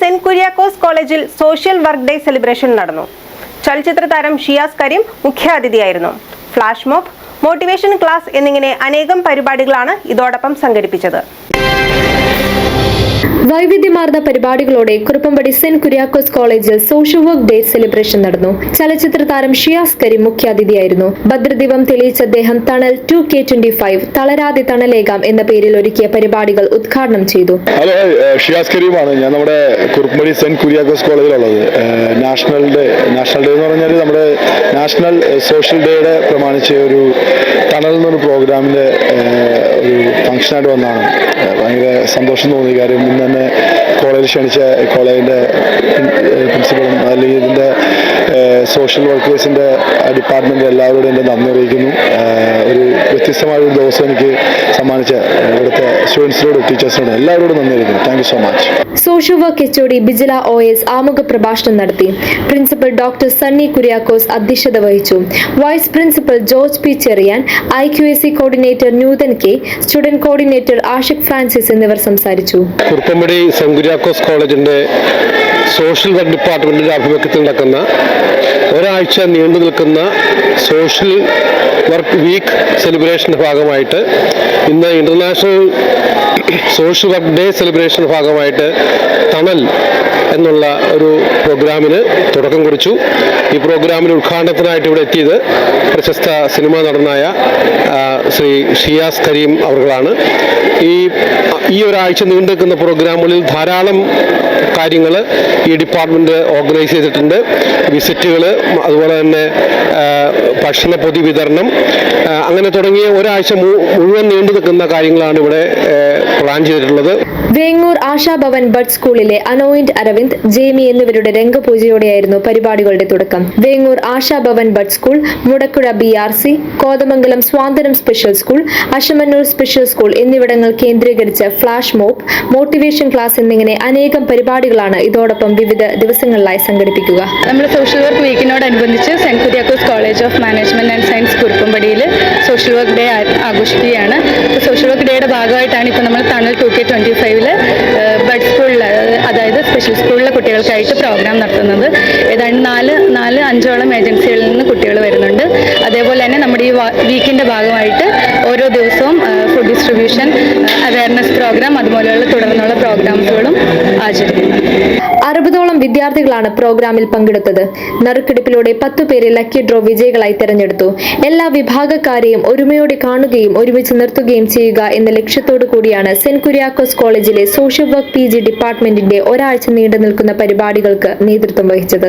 Saint Kuriakose കോളേജിൽ social work day celebration നടന്നു. ചലച്ചിത്ര താരം ഷിയാസ് കരീം മുഖ്യാതിഥിയായിരുന്നു. ഫ്ലാഷ് മോബ് മോട്ടിവേഷൻ ക്ലാസ് എന്നിങ്ങനെ അനേകം പരിപാടികളാണ് ഇതോടൊപ്പം സംഘടിപ്പിച്ചത്. വൈവിധ്യമാർന്ന പരിപാടികളോടെ കുറുപ്പമ്പടി സെന്റ് കുര്യാക്കോസ് കോളേജിൽ സോഷ്യൽ വർക്ക് ഡേ സെലിബ്രേഷൻ നടന്നു. ചലച്ചിത്ര താരം ഷിയാസ് കരീം മുഖ്യാതിഥിയായിരുന്നു. ഭദ്രദീപം തെളിയിച്ച അദ്ദേഹം തണൽ ടു കെ ട്വന്റി ഫൈവ് തളരാതെ തണലേകാം എന്ന പേരിൽ ഒരുക്കിയ പരിപാടികൾ ഉദ്ഘാടനം ചെയ്തു. ഹലോ ഷിയാസ് ഞാൻ നമ്മുടെ കുറുപ്പമടി സെന്റ് കുര്യാക്കോസ് കോളേജിലുള്ളത്. നാഷണൽ ഡേ നാഷണൽ ഡേ എന്ന് പറഞ്ഞാൽ നമ്മുടെ നാഷണൽ സോഷ്യൽ ഡേയുടെ പ്രമാണിച്ച ഒരു തണൽ എന്നൊരു പ്രോഗ്രാമിന്റെ ഒരു ഫംഗ്ഷനായിട്ട് വന്നതാണ്. ഭയങ്കര സന്തോഷം തോന്നിയ കാര്യം. ഇന്ന് തന്നെ കോളേജിൽ ക്ഷണിച്ച കോളേജിന്റെ പ്രിൻസിപ്പളും അല്ലെങ്കിൽ ഇതിന്റെ സോഷ്യൽ വർക്കേഴ്സിന്റെ ഡിപ്പാർട്ട്മെന്റ് എല്ലാവരോടും എന്റെ നന്ദി അറിയിക്കുന്നു. ഒരു വ്യത്യസ്തമായ ഒരു ദിവസം എനിക്ക് സമ്മാനിച്ച ഇവിടുത്തെ സ്റ്റുഡൻസിനോടും ടീച്ചേഴ്സിനോടും എല്ലാവരോടും നന്ദി അറിയിക്കുന്നു. Thank you so much social work H O D Bijila O S ആമുഖ പ്രഭാഷണം നടത്തി. പ്രിൻസിപ്പൽ ഡോക്ടർ സണ്ണി കുര്യാക്കോസ് അധ്യക്ഷത വഹിച്ചു. Vice principal George P Cherian I Q S C coordinator Nuthan K student coordinator Ashiq Francis എന്നിവർ സംസാരിച്ചു. കുറുപ്പമ്പടി സെന്റ് കുര്യാക്കോസ് കോളേജിന്റെ social work ഡിപ്പാർട്ട്മെന്റിന്റെ ആഭിമുഖ്യത്തിൽ നടക്കുന്ന ഒരാഴ്ച നീണ്ടു നിൽക്കുന്ന സോഷ്യൽ വർക്ക് വീക്ക് സെലിബ്രേഷന്റെ ഭാഗമായിട്ട് ഇന്ന് ഇന്റർനാഷണൽ സോഷ്യൽ വർക്ക് ഡേ സെലിബ്രേഷന്റെ ഭാഗമായിട്ട് തണൽ എന്നുള്ള ഒരു പ്രോഗ്രാമിന് തുടക്കം കുറിച്ചു. ഈ പ്രോഗ്രാമിന് ഉദ്ഘാടനത്തിനായിട്ട് ഇവിടെ എത്തിയത് പ്രശസ്ത സിനിമാ നടനായ ശ്രീ ഷിയാസ് കരീം അവർകളാണ്. ഈ ഈ ഒരാഴ്ച നീണ്ടു നിൽക്കുന്ന പ്രോഗ്രാമുകളിൽ ധാരാളം കാര്യങ്ങൾ ഈ ഡിപ്പാർട്ട്മെന്റ് ഓർഗനൈസ് ചെയ്തിട്ടുണ്ട്. വിസിറ്റുകൾ അതുപോലെ തന്നെ ഭക്ഷണ പൊതി വിതരണം അങ്ങനെ തുടങ്ങിയ ഒരാഴ്ച മുഴുവൻ നീണ്ടു നിൽക്കുന്ന കാര്യങ്ങളാണ് ഇവിടെ പ്ലാൻ ചെയ്തിട്ടുള്ളത്. വേങ്ങൂർ ആശാഭവൻ ബഡ് സ്കൂളിലെ അനോയിന്റ് അരവിന്ദ് ജേമി എന്നിവരുടെ രംഗപൂജയോടെയായിരുന്നു പരിപാടികളുടെ തുടക്കം. Vengoor Ashabhavan bud school Mudakkuzha B R C Kothamangalam സ്വാതന്ത്ര്യം special school Ashamannoor special school എന്നിവിടങ്ങൾ കേന്ദ്രീകരിച്ച് ഫ്ളാഷ് മോബ് മോട്ടിവേഷൻ ക്ലാസ് എന്നിങ്ങനെ അനേകം പരിപാടികളാണ് ഇതോടൊപ്പം വിവിധ ദിവസങ്ങളിലായി സംഘടിപ്പിക്കുക. നമ്മൾ social work വീക്കിനോടനുബന്ധിച്ച് Kuriakose college of management and science കുറുപ്പമ്പടിയിൽ social work day ആഘോഷിക്കുകയാണ്. സോഷ്യൽ വർക്ക് ഡേയുടെ ഭാഗമായിട്ടാണ് ഇപ്പോൾ നമ്മൾ തണൽ സ്പെഷ്യൽ സ്കൂളിലെ കുട്ടികൾക്കായിട്ട് പ്രോഗ്രാം നടത്തുന്നത്. ഏതാണ്ട് നാല് നാല് അഞ്ചോളം ഏജൻസികളിൽ നിന്ന് കുട്ടികൾ വരുന്നുണ്ട്. അതേപോലെ തന്നെ നമ്മുടെ ഈ വീക്കിന്റെ ഭാഗമായിട്ട് ഓരോ ദിവസവും ഫുഡ് ഡിസ്ട്രിബ്യൂഷൻ അവയർനെസ് പ്രോഗ്രാം അതുപോലെയുള്ള തുടർന്നുള്ള പ്രോഗ്രാംസുകളും അറുപതോളം വിദ്യാർത്ഥികളാണ് പ്രോഗ്രാമിൽ പങ്കെടുത്തത്. നറുക്കെടുപ്പിലൂടെ പത്തു പേരെ ലക്കി ഡ്രോ വിജയികളായി തെരഞ്ഞെടുത്തു. എല്ലാ വിഭാഗക്കാരെയും ഒരുമയോടെ കാണുകയും ഒരുമിച്ച് നിർത്തുകയും ചെയ്യുക എന്ന ലക്ഷ്യത്തോടു കൂടിയാണ് സെന്റ് കുര്യാക്കോസ് കോളേജിലെ സോഷ്യൽ വർക്ക് പി ജി ഡിപ്പാർട്ട്മെന്റിന്റെ ഒരാഴ്ച നീണ്ടു നിൽക്കുന്ന പരിപാടികൾക്ക് നേതൃത്വം വഹിച്ചത്.